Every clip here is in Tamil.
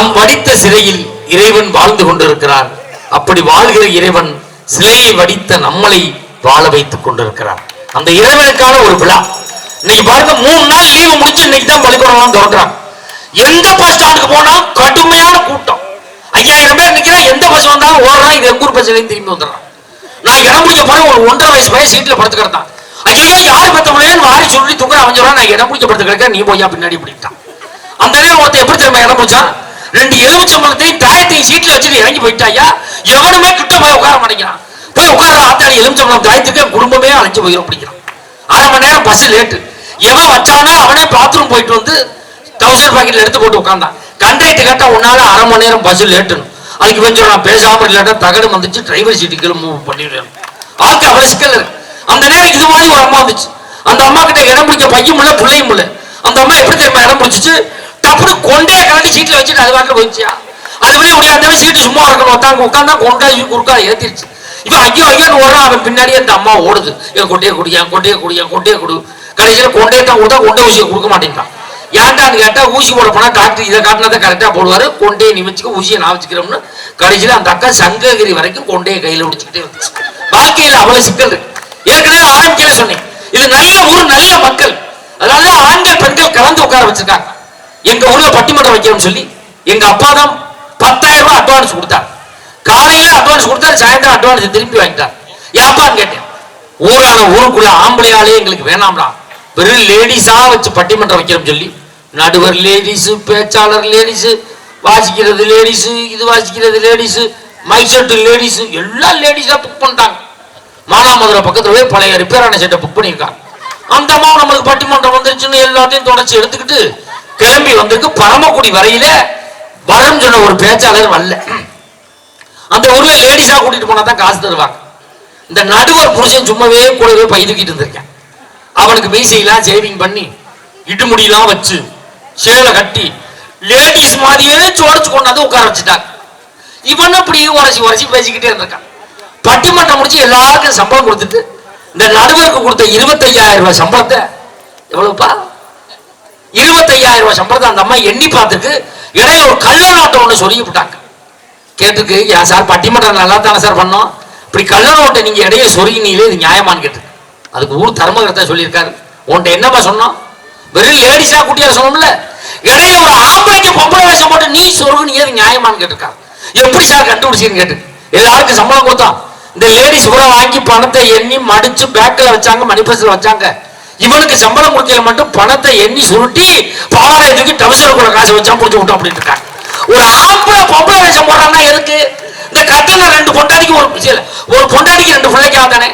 நாம் வடித்த சிறையில் இறைவன் வாழ்ந்து கொண்டிருக்கிறார். அப்படி வாழ்கிற இறைவன் சிலையை வடித்த நம்மளை வாழ வைத்துக் கொண்டிருக்கிறார். அந்த இறைவனுக்கான ஒரு விழா. இன்னைக்கு பாருங்க மூணு நாள் லீவு முடிச்சு இன்னைக்கு தான் பள்ளிக்கூடம் திறக்கிறாங்க. எந்த பஸ் ஸ்டாண்டுக்கு போனா கடுமையான கூட்டம். ஐயாயிரம் பேர் நிக்கிறா எந்த பஸ் வந்தாலும் ஓடுறான் இது எங்கூர் பஸ்லையும் திரும்பி வந்துடுறான். நான் இடம் பிடிக்க பிறகு ஒரு ஒன்றரை வயசு பையன் சீட்ல படுத்து கிடந்தான் ஐயோ யாரு பத்தவங்களேன்னு வாரி சொல்லி தூக்குற அவன் சொல்றான் நான் இடம் முடிஞ்ச படுத்து கிடக்க நீ போய் பின்னாடி பிடிக்கிட்டான் அந்த நேரம் ஒருத்தன் எப்படி தெரியுமா இடம் முடிச்சான் ரெண்டு எலுமிச்சம்பழத்தையும் தாயத்தையும் சீட்ல வச்சுட்டு இறங்கி போயிட்டாயா எவனுமே கிட்ட போய் உட்கார மாட்டேங்கிறான். போய் உட்கார ஆத்தாடி எலுமிச்சம்பழம் தாயத்துக்கு என் குடும்பமே அழைஞ்சு போயிடும் அப்படிங்கிறான். அரை மணி நேரம் பஸ் லேட்டு. எவன் வச்சானோ அவனே பாத்ரூம் போயிட்டு வந்து டவுசர் பாக்கெட்ல எடுத்து போட்டு உட்காந்தான் கண்டக்டர் கேட்டா உன்னால அரை மணி நேரம் பஸ் லேட்டுன்னு. அதுக்கு கொஞ்சம் நான் பேசாம இல்லாட்டா தகடு வந்துச்சு டிரைவர் சீட்டுக்கு மூவ் பண்ணிடுறேன். ஆக்கு அவ்வளவு சிக்கல் இருக்கு அந்த நேரம் இது மாதிரி ஒரு அம்மா வந்துச்சு. அந்த அம்மா கிட்ட இடம் பிடிக்க பையும் இல்லை பிள்ளையும் இல்லை. அந்த அம்மா எப்படி தெரியுமா இடம் பிடிச்சிச்சு? அப்படி கொண்டே கலட்டி சீட்ல வச்சுட்டு அது பாட்டு போயிடுச்சியா அது வெளியே முடியாத சீட்டு சும்மா இருக்கணும். உட்காந்து உட்காந்தா கொண்டா குறுக்கா ஏத்திருச்சு. இவன் ஐயோ ஐயோன்னு ஓடுறான். அவன் பின்னாடியே அந்த அம்மா ஓடுது. என் கொண்டையை குடி கொண்டே கொண்டையை கொண்டே கொண்டையை கொடு. கடைசியில் கொண்டையை தான் கொடுத்தா கொண்டை ஊசியை கொடுக்க மாட்டேங்கிறான் ஏன்டான்னு கேட்டா ஊசி போட போனா காட்டு இதை காட்டினா கரெக்டா போடுவாரு. கொண்டையை நிமிச்சுக்க ஊசியை நான் வச்சுக்கிறோம்னு. கடைசியில் அந்த அக்கா சங்ககிரி வரைக்கும் கொண்டையை கையில பிடிச்சிக்கிட்டே வந்துச்சு. வாழ்க்கையில் அவ்வளவு சிக்கல் இருக்கு. ஏற்கனவே ஆரம்பிக்கல சொன்னேன். இது நல்ல ஊர் நல்ல மக்கள். அதனால ஆண்கள் பெண்கள் கலந்து உட்கார வச்சிருக்காங்க. எங்க ஊர்ல பட்டிமன்றம் வைக்கணும்னு சொல்லி எங்க அப்பா தான் பத்தாயிரம் ரூபாய் அட்வான்ஸ் கொடுத்தார். காலையில அட்வான்ஸ் கொடுத்தாரு சாயந்தரம் அட்வான்ஸ் திருப்பி வாங்கிட்டார். ஏப்பான்னு கேட்டேன் ஊரான ஊருக்குள்ள ஆம்பளையாலே எங்களுக்கு வேணாம்டா. வெறும் லேடிஸா வச்சு பட்டிமன்றம் வைக்கிறோம் சொல்லி நடுவர் லேடிஸ் பேச்சாளர் லேடிஸ் வாசிக்கிறது லேடிஸ் இது வாசிக்கிறது லேடிஸ் செட்டு லேடிஸ் எல்லாம் லேடிஸா புக் பண்ணிட்டாங்க. மானாமதுரை பக்கத்துல போய் பழைய ரிப்பேரான செட்டை புக் பண்ணியிருக்காங்க. அந்த அம்மா நம்மளுக்கு பட்டிமன்றம் வந்துருச்சுன்னு எல்லாத்தையும் தொடச்சி எடுத்துக்கிட்டு கிளம்பி வந்திருக்கு. பரமக்குடி வரையில வரம் சொன்ன ஒரு பேச்சாளர் வரல. அந்த ஊர்ல லேடிஸா கூட்டிட்டு போனா தான் காசு தருவாங்க. இந்த நடுவர் புருஷன் சும்மாவே கூடவே பை இருந்திருக்கேன். அவனுக்கு மீசையெல்லாம் சேவிங் பண்ணி இடுமுடியெல்லாம் வச்சு சேலை கட்டி லேடிஸ் மாதிரியே சோடிச்சு கொண்டாந்து உட்கார வச்சுட்டாங்க. இவன் அப்படி உரைச்சி உரைச்சி பேசிக்கிட்டே இருந்திருக்கான். பட்டிமன்றம் முடிச்சு எல்லாருக்கும் சம்பளம் கொடுத்துட்டு இந்த நடுவருக்கு கொடுத்த இருபத்தையாயிரம் ரூபாய் சம்பளத்தை எவ்வளவுப்பா? இருபத்தையாயிரம் ரூபாய் சம்பளத்தை அந்த அம்மா எண்ணி பார்த்துட்டு இடையில ஒரு கள்ளநோட்டம் ஒன்று சொல்லி விட்டாங்க. கேட்டுக்கு ஏன் சார் பட்டிமன்றம் நல்லா தானே சார் பண்ணோம். இப்படி கள்ளநோட்டை நீங்கள் நீங்க இடையே சொருகினீங்களே இது நியாயமான்னு கேட்டு அதுக்கு ஊர் தர்மகர்த்தா சொல்லியிருக்காரு. உன்கிட்ட என்னப்பா சொன்னோம்? வெறும் லேடிஸா குட்டியா சொன்னோம்ல இடையில ஒரு ஆம்பளைக்கு பொம்பளை வேஷம் போட்டு நீ சொருகினீங்க இது நியாயமான்னு கேட்டிருக்காரு. எப்படி சார் கண்டுபிடிச்சீங்கன்னு கேட்டு எல்லாருக்கும் சம்பளம் கொடுத்தோம். இந்த லேடிஸ் பூரா வாங்கி பணத்தை எண்ணி மடிச்சு பேக்கில் வச்சாங்க மணி வச்சாங்க. இவனுக்கு சம்பளம் கொடுக்கல மட்டும் பணத்தை எண்ணி சுருட்டி பாவாடை தூக்கி டவுசர் கூட காசு வச்சா புடிச்சு விட்டோம் அப்படின்னு இருக்காங்க. ஒரு ஆம்பளை பொம்பளை வேஷம் போடுறான்னா எதுக்கு? இந்த கட்டண ரெண்டு பொண்டாடிக்கு ஒரு ஒரு பொண்டாடிக்கு ரெண்டு பிள்ளைக்காக தானே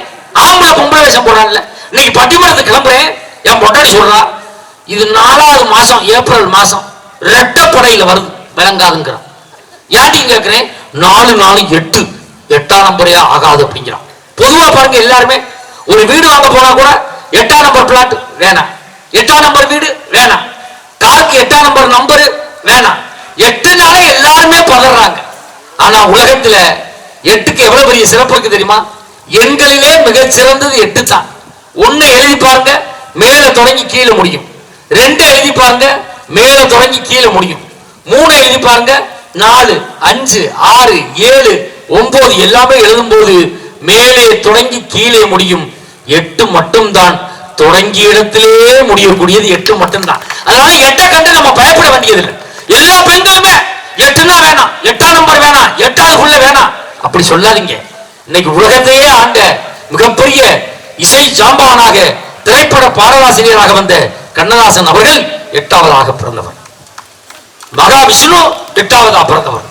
ஆம்பளை பொம்பளை வேஷம் போடுறான்ல. இன்னைக்கு பட்டிமன்றத்துக்கு கிளம்புறேன் என் பொண்டாடி சொல்றா இது நாலாவது மாசம் ஏப்ரல் மாசம் ரெட்டப்படையில வருது விளங்காதுங்கிறான். ஏன்டிங்க கேட்கிறேன் நாலு நாலு எட்டு. எட்டாம் நம்பரே ஆகாது அப்படிங்கிறான். பொதுவா பாருங்க எல்லாருமே ஒரு வீடு வாங்க போனா கூட எட்டாம் நம்பர் பிளாட் வேணாம் எட்டாம் நம்பர் வீடு வேணாம் காருக்கு எட்டாம் நம்பர் நம்பர் வேணாம் எட்டுனாலே எல்லாருமே பதறாங்க. ஆனா உலகத்துல எட்டுக்கு எவ்வளவு பெரிய சிறப்பு இருக்கு தெரியுமா? எண்களிலே மிக சிறந்தது எட்டு தான் ஒன்னு எழுதி பாருங்க மேல தொடங்கி கீழே முடியும். ரெண்டு எழுதி பாருங்க மேல தொடங்கி கீழே முடியும். மூணு எழுதி பாருங்க நாலு அஞ்சு ஆறு ஏழு ஒன்பது எல்லாமே எழுதும்போது மேலே தொடங்கி கீழே முடியும். எட்டு மட்டும்தான். தொடங்கிய இடத்திலே முடியக்கூடியது எட்டு மட்டும்தான். அதனால எட்டை கண்டு நம்ம பயப்பட வேண்டியதில்லை. எல்லா பெண்களுமே எட்டுனா வேணாம் எட்டாம் நம்பர் வேணாம் எட்டாவது வேணாம். அப்படி சொல்லாதீங்க. இன்னைக்கு உலகத்தையே ஆண்ட மிகப்பெரிய இசை ஜாம்பவானாக திரைப்பட பாடலாசிரியராக வந்த கண்ணதாசன் அவர்கள் எட்டாவதாக பிறந்தவர். மகாவிஷ்ணு எட்டாவதா பிறந்தவர்.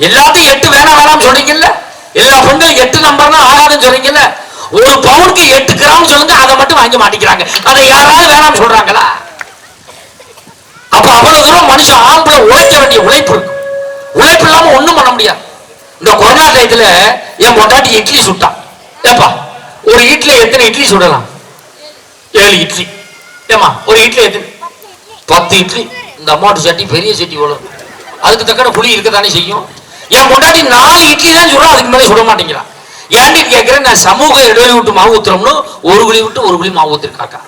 எல்லாத்தையும் எட்டு வேணாம் வேணாம்னு சொல்றீங்கல்ல எல்லா பெண்களும் எட்டு நம்பர்னா ஆகாதுன்னு சொல்றீங்கல்ல ஒரு பவுனுக்கு எட்டு கிராம் சொல்லுங்க அதை மட்டும் வாங்க மாட்டேங்கிறாங்க. அதை யாராவது வேணாம் சொல்றாங்களா? அப்ப அவ்வளவு தூரம் மனுஷன் ஆம்பளை உழைக்க வேண்டிய உழைப்பு இருக்கு. உழைப்பு இல்லாம ஒண்ணும் பண்ண முடியாது. இந்த கொரோனா டயத்துல என் பொண்டாட்டி இட்லி சுட்டான். ஏப்பா ஒரு இட்லி எத்தனை இட்லி சுடலாம்? ஏழு இட்லி. ஏமா ஒரு இட்லி எத்தனை? பத்து இட்லி. இந்த அம்மாட்டு சட்டி பெரிய சட்டி வரும் அதுக்கு தக்கன புளி இருக்கத்தானே செய்யும். என் மொட்டாட்டி நாலு இட்லி தான் சுடும் அதுக்கு மேலே சுட மாட்டேங்கிறான் ஏன்டி கேட்கிறேன் நான் சமூக இடைவெளி விட்டு மாவு ஊத்துறோம்னு ஒரு குழி விட்டு ஒரு குழி மாவு ஊத்திருக்காக்கா.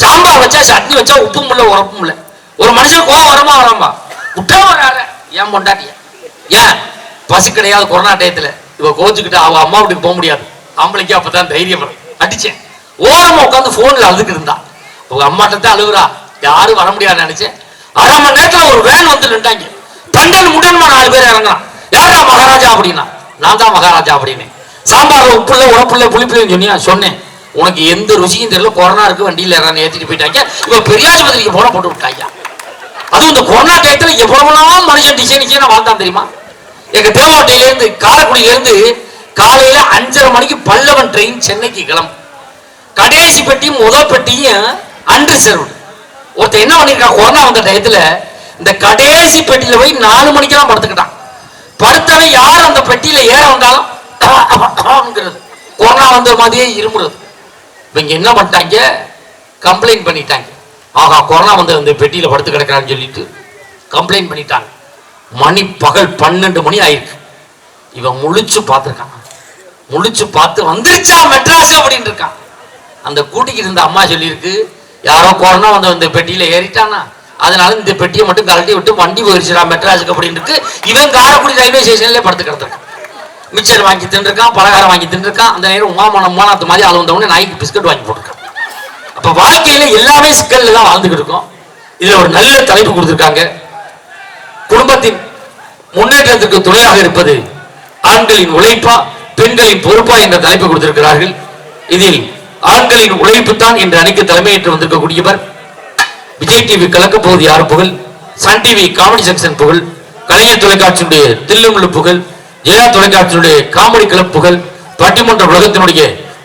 சாம்பார் வச்சா சட்னி வச்சா உப்பும் இல்லை உரப்பும் இல்லை. ஒரு மனுஷன் கோவம் வரமா வராம்பா விட்டா வராத. ஏன் பொண்டாட்டிய? ஏன்? பசி கிடையாது கொரோனா டயத்துல. இவ கோச்சுக்கிட்டு அவ அம்மா அப்படி போக முடியாது. ஆம்பளைக்கு அப்பதான் தைரியம் வரும். அடிச்சேன் ஓரமா உட்காந்து போன்ல அழுதுக்கு இருந்தா. உங்க அம்மாட்ட அழுகுறா. யாரும் வர முடியாது நினைச்சேன். அரை மணி நேரத்துல ஒரு வேன் வந்து நின்றாங்க. தண்டன் முடன்மா நாலு பேர் இறங்கலாம் யாரா மகாராஜா அப்படின்னா? நான் தான் மகாராஜா அப்படின்னு. சாம்பார் உப்புல உரப்புல புளிப்புள்ளன்னு சொன்னியா? சொன்னேன். உனக்கு எந்த ருசியும் தெரியல. கொரோனா இருக்கு வண்டியில் இறங்க ஏற்றிட்டு போயிட்டாங்க. இப்ப பெரியாஸ்பத்திரிக்கு போன போட்டு விட்டாங்க. அதுவும் இந்த கொரோனா டயத்தில் எவ்வளவுலாம் மனுஷன் டிசைன் டிசைனாக வாழ்ந்தான் தெரியுமா? எங்க தேவாட்டையிலேருந்து காரைக்குடியிலேருந்து காலையில அஞ்சரை மணிக்கு பல்லவன் ட்ரெயின் சென்னைக்கு கிளம்பும். கடைசி பெட்டியும் முதல் பெட்டியும் அன்ரிசர்வ்டு ஒருத்தன் என்ன பண்ணிருக்கான்? கொரோனா வந்த டயத்தில் இந்த கடைசி பெட்டியில் போய் நாலு மணிக்கெல்லாம் படுத்துக்கிட்டான். படுத்தவன் யார் அந்த பெட்டியில் ஏற வந்தாலும் கொரோனா வந்த மாதிரியே இருமுறது. இவங்க என்ன பண்ணிட்டாங்க? கம்ப்ளைண்ட் பண்ணிட்டாங்க. ஆஹா கொரோனா வந்து அந்த பெட்டியில் படுத்து கிடக்குறான்னு சொல்லிட்டு கம்ப்ளைண்ட் பண்ணிட்டாங்க. மணி பகல் பன்னெண்டு மணி ஆயிருக்கு. இவன் முழிச்சு பார்த்துருக்கான். முழிச்சு பார்த்து வந்துருச்சா மெட்ராஸ் அப்படின்னு இருக்கான். அந்த கூட்டிக்கிட்டு இருந்த அம்மா சொல்லியிருக்கு யாரோ கொரோனா வந்து அந்த பெட்டியில் ஏறிட்டானா? அதனால இந்த பெட்டியை மட்டும் கழட்டி விட்டு வண்டி போயிருச்சுடா மெட்ராஸுக்கு அப்படின்னு இருக்கு. இவன் காரைக்குடி ரயில்வே ஸ்டேஷன்லேயே படுத்து கிடந்திருக்கான். மிச்சர் வாங்கி தின்றுருக்கான் பலகாரம் வாங்கி தின்றுருக்கான். அந்த நேரம் உமாமனம் மூணாத்து மாதிரி ஆள் வந்தவொடனே நாய்க்கு பிஸ்கட் வாங்கி போட்டிருக்கான். அப்போ வாழ்க்கையில் எல்லாமே சிக்கலில் தான் வாழ்ந்துகிட்டு இருக்கோம். இதில் ஒரு நல்ல தலைப்பு கொடுத்துருக்காங்க. குடும்பத்தின் முன்னேற்றத்திற்கு துணையாக இருப்பது ஆண்களின் உழைப்பா பெண்களின் பொறுப்பா என்ற தலைப்பு கொடுத்திருக்கிறார்கள். இதில் ஆண்களின் உழைப்பு தான் என்று அணிக்கு தலைமையேற்று வந்திருக்கக்கூடியவர். விஜய் டிவி கலக்க போவது யார் புகழ்? சன் டிவி காமெடி செக்ஷன் புகழ். கலைஞர் தொலைக்காட்சியுடைய தில்லுமுள்ளு புகழ். ஜெயா தொலைக்காட்சியினுடைய காமெடி கிளப் புகழ் பட்டிமன்ற உலகத்தினுடைய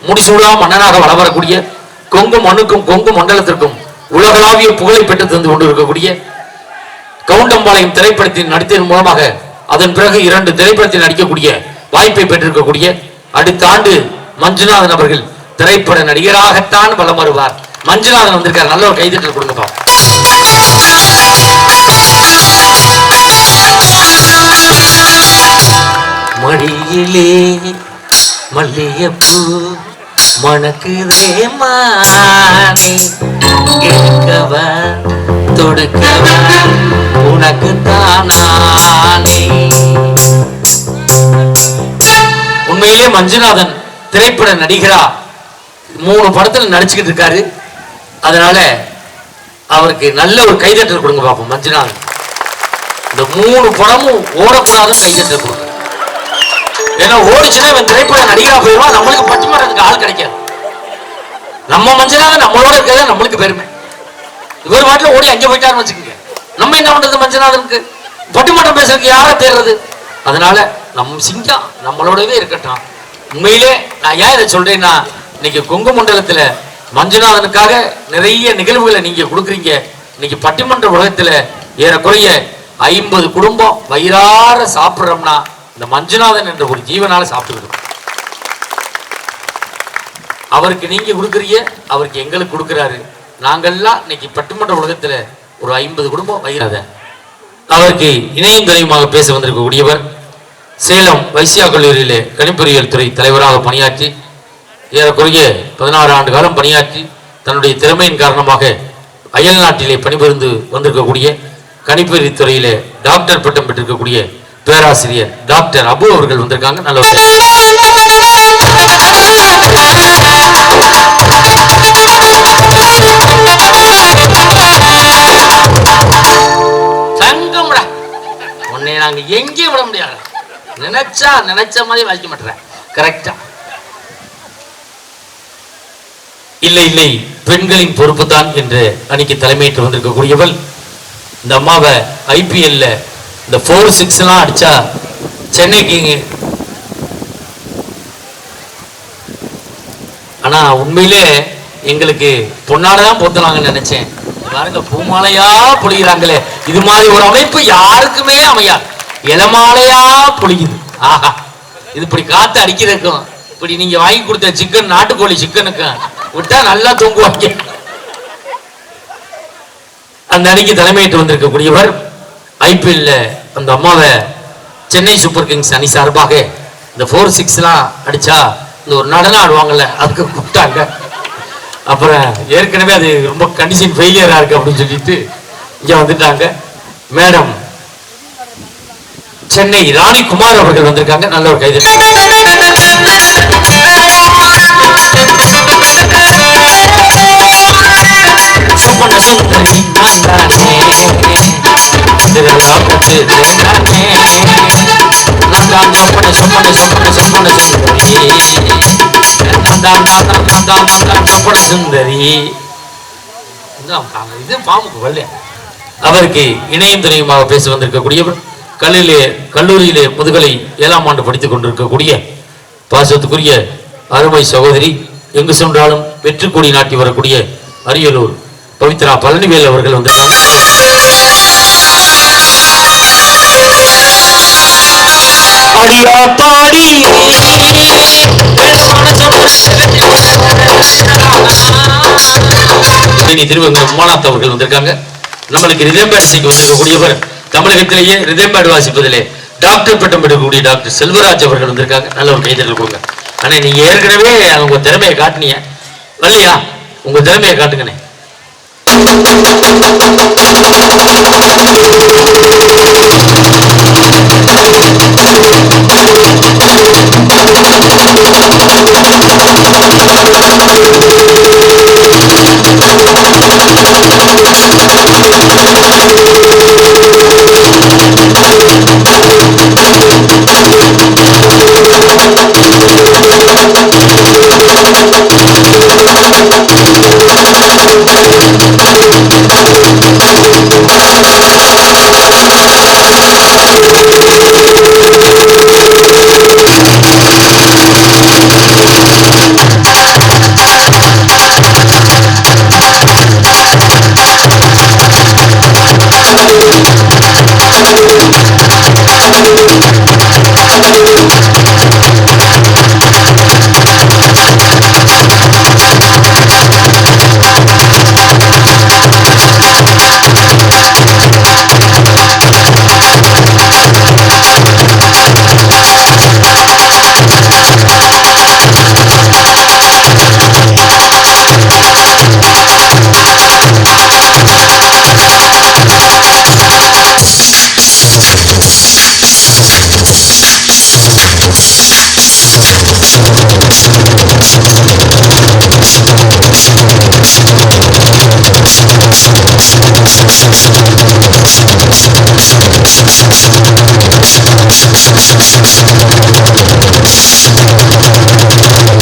முடிசூடா மன்னனாக வளம் வரக்கூடிய கொங்கு மண்ணுக்கும் கொங்கு மண்டலத்திற்கும் உலகளாவிய புகழை பெற்று தந்து கொண்டிருக்கக்கூடிய கவுண்டம்பாளையம் திரைப்படத்தின் நடித்ததன் மூலமாக அதன் பிறகு இரண்டு திரைப்படத்தில் நடிக்கக்கூடிய வாய்ப்பை பெற்றிருக்கக்கூடிய அடுத்த ஆண்டு மஞ்சுநாதன் அவர்கள் திரைப்பட நடிகராகத்தான் வலம் வருவார். மஞ்சுநாதன் வந்திருக்கார். நல்ல ஒரு கைதட்டல் கொடுங்கப்பா. மடியிலே மல்லியப்பூ மணக்குதே மானே. எடுக்கவா தொடுக்கவா உனக்கு தானானே உண்மையிலே மஞ்சுநாதன் திரைப்பட நடிகரா மூணு படத்துல நடிச்சுக்கிட்டு இருக்காரு. அதனால அவருக்கு நல்ல ஒரு கைதட்டல் கொடுங்க பாப்போம் மஞ்சுநாதன். இந்த மூணு படமும் ஓடக்கூடாதுன்னு கைதட்டல் கொடுங்க. ஏன்னா ஓடிச்சுன்னா இவன் திரைப்பட நடிகரா போயிடுவான் நம்மளுக்கு பட்டிமன்றத்துக்கு ஆள் கிடைக்காது. நம்ம மஞ்சனாக நம்மளோட இருக்கிறது நம்மளுக்கு பெருமை. இவர் மாட்டில் ஓடி அங்கே போயிட்டாருன்னு வச்சுக்கோங்க. நம்ம என்ன பண்றது மஞ்சநாதனுக்கு பட்டிமன்றம் பேசுறதுக்கு யாரை தேர்றது அதனால நம் சிங்கம் நம்மளோடவே இருக்கட்டும். உண்மையிலே நான் ஏன் இதை சொல்றேன்னா இன்னைக்கு கொங்கு மண்டலத்துல மஞ்சுநாதனுக்காக நிறைய நிகழ்வுகளை நீங்க கொடுக்குறீங்க. இன்னைக்கு பட்டிமன்ற உலகத்துல ஏறக்குறைய ஐம்பது குடும்பம் வயிறார சாப்பிட்றோம்னா இந்த மஞ்சுநாதன் என்ற ஒரு ஜீவனால சாப்பிட்டு அவருக்கு நீங்க கொடுக்குறீங்க அவருக்கு எங்களுக்கு கொடுக்குறாரு. நாங்கள்லாம் இன்னைக்கு பட்டுமன்ற உலகத்துல ஒரு ஐம்பது குடும்பம் வயிறாத அவருக்கு இணையும் துறையுமாக பேச வந்திருக்கக்கூடியவர் சேலம் வைசியா கல்லூரியிலே கணிப்பொறியியல் துறை தலைவராக பணியாற்றி ஏறக்குறைய பதினாறு ஆண்டு காலம் பணியாற்றி தன்னுடைய திறமையின் காரணமாக அயல் நாட்டிலே பணிபுரிந்து வந்திருக்கக்கூடிய கணிப்பொறி துறையிலே டாக்டர் பட்டம் பெற்றிருக்கக்கூடிய பேராசிரியர் டாக்டர் அபு அவர்கள் வந்திருக்காங்க. நல்ல ஒரு தங்கம்டா. உன்னை நாங்க எங்கேயும் விட முடியாது. நினைச்சா நினைச்ச மாதிரி வாசிக்க மாட்டேற கரெக்டா இல்லை இல்லை. பெண்களின் பொறுப்பு தான் என்று அன்னைக்கு தலைமையேற்று வந்திருக்கக்கூடியவள். இந்த அம்மாவை ஐபிஎல்ல இந்த ஃபோர் சிக்ஸ் எல்லாம் அடிச்சா சென்னைக்கு ஆனா உண்மையிலே எங்களுக்கு பொன்னாட தான் போத்தலாங்கன்னு நினைச்சேன். பாருங்க பூமாலையா பொழிகிறாங்களே இது மாதிரி ஒரு அமைப்பு யாருக்குமே அமையாது. இளமாலையா பொழியுது ஆஹா இது இப்படி காத்து அடிக்கிறதுக்கும் இப்படி நீங்க வாங்கி கொடுத்த சிக்கன் நாட்டுக்கோழி சிக்கனுக்கும் விட்டா நல்லா தூங்குவாங்க. அந்த அணிக்கு தலைமையிட்டு வந்திருக்கக்கூடியவர் ஐபிஎல்ல அந்த அம்மாவை சென்னை சூப்பர் கிங்ஸ் அணி சார்பாக இந்த ஃபோர் சிக்ஸ்லாம் அடித்தா இந்த ஒரு நடனம் ஆடுவாங்கல்ல அதுக்கு கூப்பிட்டாங்க. அப்புறம் ஏற்கனவே அது ரொம்ப கண்டிஷன் ஃபெயிலியராக இருக்குது அப்படின்னு சொல்லிட்டு இங்கே வந்துட்டாங்க. மேடம் சென்னை ராணி குமார் அவர்கள் வந்திருக்காங்க. நல்ல ஒரு கைது சரி. இது பாம்புக்கு வரல அவருக்கு இணையம் துணையுமாக பேச வந்திருக்கக்கூடியவர் கல்லிலே கல்லூரியிலே முதுகலை ஏழாம் ஆண்டு படித்துக் கொண்டிருக்கக்கூடிய பாசத்துக்குரிய அருமை சகோதரி எங்கு சென்றாலும் வெற்றி கொடி நாட்டி வரக்கூடிய அரியலூர் பவித்ரா பழனிவேல் அவர்கள் வந்திருக்காங்க அடியா பாடி. தேனி அவர்கள் வந்திருக்காங்க. நம்மளுக்கு ரிதம்பேட் இசைக்கு வந்திருக்கக்கூடியவர் தமிழகத்திலேயே ரிதம்பேட் வாசிப்பதிலே டாக்டர் பட்டம் பெறக்கூடிய டாக்டர் செல்வராஜ் அவர்கள் வந்திருக்காங்க. நல்ல ஒரு கைதல் கொடுங்க. ஆனா நீங்க ஏற்கனவே உங்க திறமையை காட்டுனீங்க. வரலையா உங்க திறமையை காட்டுங்கண்ணே. Thank you.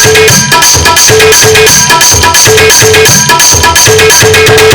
Thank you.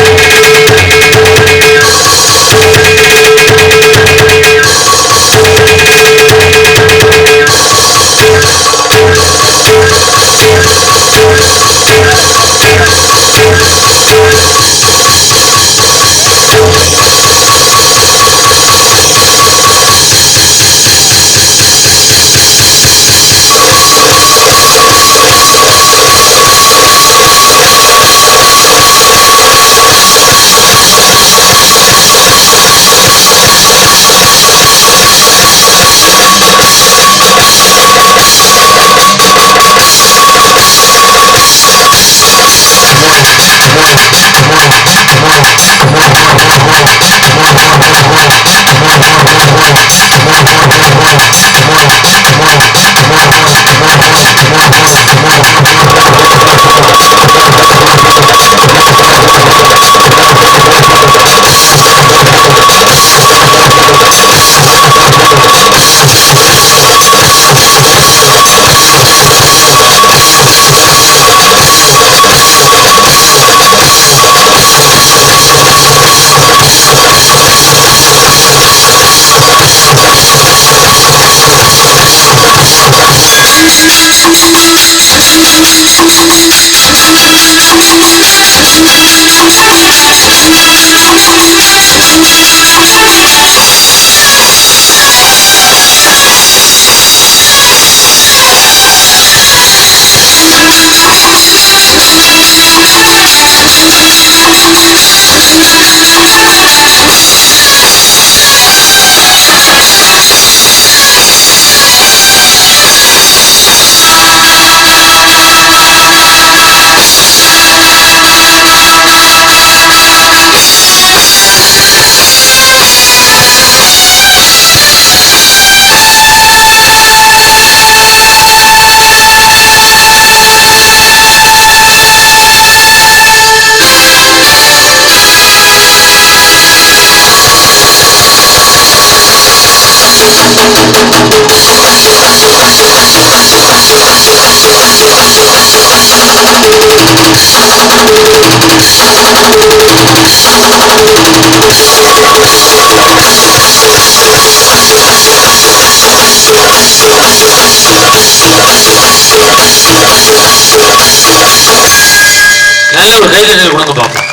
நல்ல ஒரு கைதட்டல் கொடுங்க பார்ப்போம்.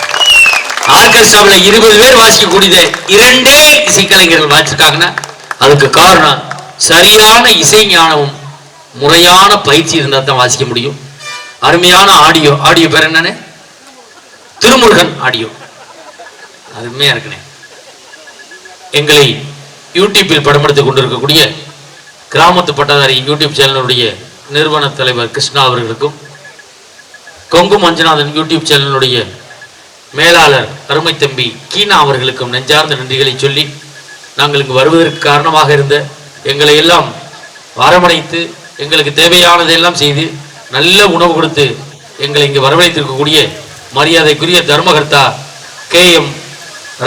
ஆர்கெஸ்ட்ராவில் இருபது பேர் வாசிக்கக்கூடியது இரண்டே இசைக்கலைஞர்கள் வாசிச்சிருக்காங்கன்னா அதுக்கு காரணம் சரியான இசை ஞானமும் முறையான பயிற்சி இருந்தால் தான் வாசிக்க முடியும். அருமையான ஆடியோ ஆடியோ பேர் என்னன்னு? திருமுருகன் ஆடியோ. அருமையா இருக்குனே. எங்களை யூடியூப்பில் படம் படமெடுத்துக் கொண்டிருக்கக்கூடிய கிராமத்து பட்டதாரி யூடியூப் சேனலுடைய நிறுவன தலைவர் கிருஷ்ணா அவர்களுக்கும் கொங்கு மஞ்சநாதன் யூடியூப் சேனலுடைய மேலாளர் அருமை தம்பி கீனா அவர்களுக்கும் நெஞ்சார்ந்த நன்றிகளை சொல்லி நாங்கள் இங்கு வருவதற்கு காரணமாக இருந்த எங்களை எல்லாம் அரவணைத்து எங்களுக்கு தேவையானதெல்லாம் செய்து நல்ல உணவு கொடுத்து எங்களை இங்கு வரவழைத்திருக்கக்கூடிய மரியாதைக்குரிய தர்மகர்த்தா கே எம்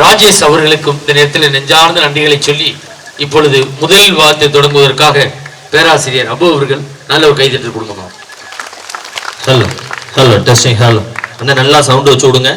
ராஜேஷ் அவர்களுக்கும் இந்த நேரத்தில் நெஞ்சார்ந்த நன்றிகளை சொல்லி இப்பொழுது முதலில் வார்த்தை தொடங்குவதற்காக பேராசிரியர் அபு அவர்கள் நல்ல ஒரு கைதட்டு கொடுக்கணும் ஹலோ ஹலோ டெஸ்டிங் ஹலோ அந்த நல்லா சவுண்ட் வச்சு விடுங்க.